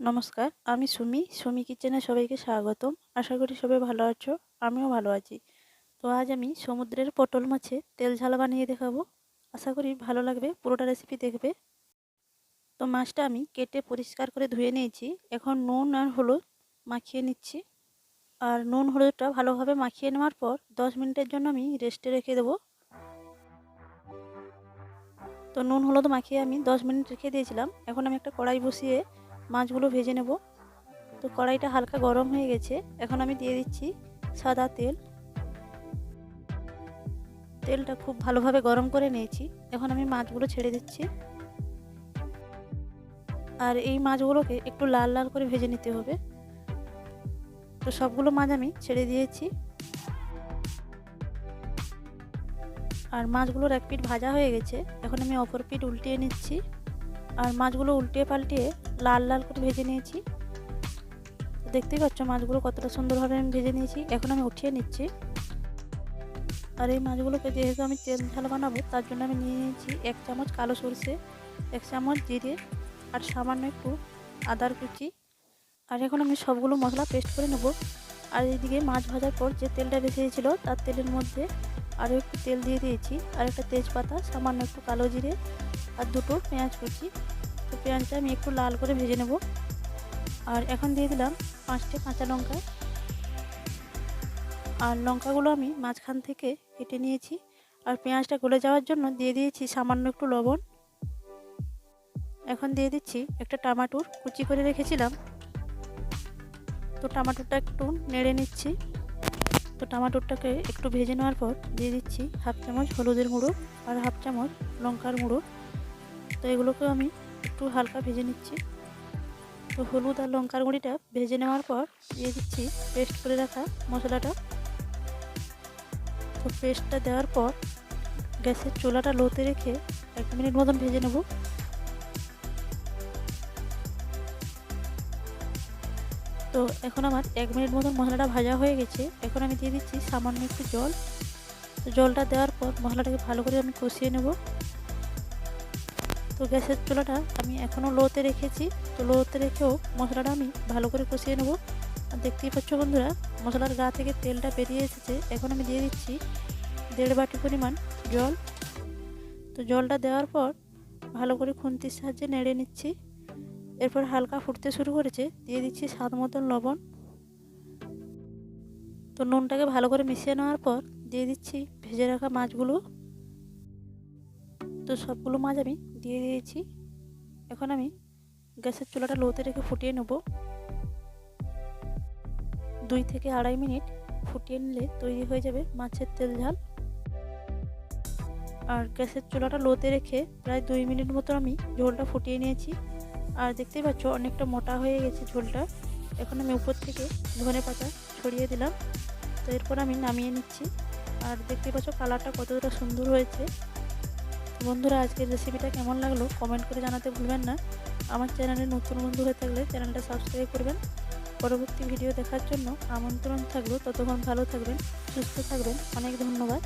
নমস্কার, আমি সুমি সুমি কিচেনে সবাইকে স্বাগতম। আশা করি সবাই ভালো আছো, আমিও ভালো আছি। তো আজ আমি সমুদ্রের পটল মাছে তেল ঝাল বানিয়ে দেখাবো। আশা করি ভালো লাগবে, পুরোটা রেসিপি দেখবে। তো মাছটা আমি কেটে পরিষ্কার করে ধুয়ে নিয়েছি। এখন নুন আর হলুদ মাখিয়ে নিচ্ছি। আর নুন হলুদটা ভালোভাবে মাখিয়ে নেওয়ার পর দশ মিনিটের জন্য আমি রেস্টে রেখে দেবো। তো নুন হলুদ মাখিয়ে আমি দশ মিনিট রেখে দিয়েছিলাম। এখন আমি একটা কড়াই বসিয়ে মাছগুলো ভেজে নেব। তো কড়াইটা হালকা গরম হয়ে গেছে। এখন আমি দিয়ে দিচ্ছি সাদা তেল। তেলটা খুব ভালোভাবে গরম করে নিয়েছি। এখন আমি মাছগুলো ছেড়ে দিচ্ছি। আর এই মাছগুলোকে একটু লাল লাল করে ভেজে নিতে হবে। তো সবগুলো মাছ আমি ছেড়ে দিয়েছি। আর মাছগুলোর এক পিঠ ভাজা হয়ে গেছে। এখন আমি অপর পিঠ উল্টিয়ে নিচ্ছি। আর মাছগুলো উল্টিয়ে পাল্টিয়ে লাল লাল করে ভেজে নিয়েছি। দেখতেই পাচ্ছ মাছগুলো কতটা সুন্দরভাবে আমি ভেজে নিয়েছি। এখন আমি উঠিয়ে নিচ্ছি। আর এই মাছগুলোকে যেহেতু আমি তেল ঝাল বানাবো, তার জন্য আমি নিয়ে নিয়েছি এক চামচ কালো সরষে, এক চামচ জিরে আর সামান্য একটু আদার কুচি। আর এখন আমি সবগুলো মশলা পেস্ট করে নেব। আর এইদিকে মাছ ভাজার পর যে তেলটা বেঁচে ছিল তার তেলের মধ্যে আরও একটু তেল দিয়ে দিয়েছি। আর একটা তেজপাতা, সামান্য একটু কালো জিরে আর দুটো পেঁয়াজ কুচি। তো পেঁয়াজটা আমি একটু লাল করে ভেজে নেব। আর এখন দিয়ে দিলাম পাঁচটা কাঁচা লঙ্কা। আর লঙ্কাগুলো আমি মাঝখান থেকে কেটে নিয়েছি। আর পেঁয়াজটা গলে যাওয়ার জন্য দিয়ে দিয়েছি সামান্য একটু লবণ। এখন দিয়ে দিচ্ছি একটা টামাটোর কুচি করে রেখেছিলাম। তো টামাটোরটা একটু নেড়ে নিচ্ছি। তো টমাটোরটাকে একটু ভেজে নেওয়ার পর দিয়ে দিচ্ছি হাফ চামচ হলুদের গুঁড়ো আর হাফ চামচ লঙ্কার গুঁড়ো। তো এগুলোকে আমি একটু হালকা ভেজে নিচ্ছি। তো হলুদ আর লঙ্কার গুঁড়িটা ভেজে নেওয়ার পর দিয়ে দিচ্ছি পেস্ট করে রাখা মশলাটা। তো পেস্টটা দেওয়ার পর গ্যাসের চুলাটা লোতে রেখে এক মিনিট মতন ভেজে নেব। তো এখন আমার এক মিনিট মতন মশলাটা ভাজা হয়ে গেছে। এখন আমি দিয়ে দিচ্ছি সামান্য একটু জল। তো জলটা দেওয়ার পর মশলাটাকে ভালো করে আমি কষিয়ে নেব। তো গ্যাসের চুলাটা আমি এখনও লোতে রেখেছি। তো লোতে রেখেও মশলাটা আমি ভালো করে কষিয়ে নেব। আর দেখতেই পাচ্ছ বন্ধুরা, মশলার গা থেকে তেলটা বেরিয়ে এসেছে। এখন আমি দিয়ে দিচ্ছি দেড় বাটি পরিমাণ জল। তো জলটা দেওয়ার পর ভালো করে খুন্তির সাহায্যে নেড়ে নিচ্ছি। এরপর হালকা ফুটতে শুরু করেছে। দিয়ে দিচ্ছি স্বাদ মতন লবণ। তো নুনটাকে ভালো করে মিশিয়ে নেওয়ার পর দিয়ে দিচ্ছি ভেজে রাখা মাছগুলো। তো সবগুলো মাছ আমি দিয়ে দিয়েছি। এখন আমি গ্যাসের চুলাটা লোতে রেখে ফুটিয়ে নেব। দুই থেকে আড়াই মিনিট ফুটিয়ে নিলে তৈরি হয়ে যাবে মাছের তেল ঝাল। আর গ্যাসের চুলাটা লোতে রেখে প্রায় দুই মিনিট মতো আমি ঝোলটা ফুটিয়ে নিয়েছি। আর দেখতেই পাচ্ছ অনেকটা মোটা হয়ে গেছে ঝোলটা। এখন আমি উপর থেকে ধনে পাতা ছড়িয়ে দিলাম। তো এরপর আমি নামিয়ে নিচ্ছি। আর দেখতেই পাচ্ছ কালারটা কতটা সুন্দর হয়েছে। বন্ধুরা, আজকের রেসিপিটা কেমন লাগল কমেন্ট করে জানাতে ভুলবেন না। আমার চ্যানেলে নতুন বন্ধু হয়ে থাকলে চ্যানেলটা সাবস্ক্রাইব করবেন। পরবর্তী ভিডিও দেখার জন্য আমন্ত্রণ থাকল। ততক্ষণ ভালো থাকবেন, সুস্থ থাকবেন। অনেক ধন্যবাদ।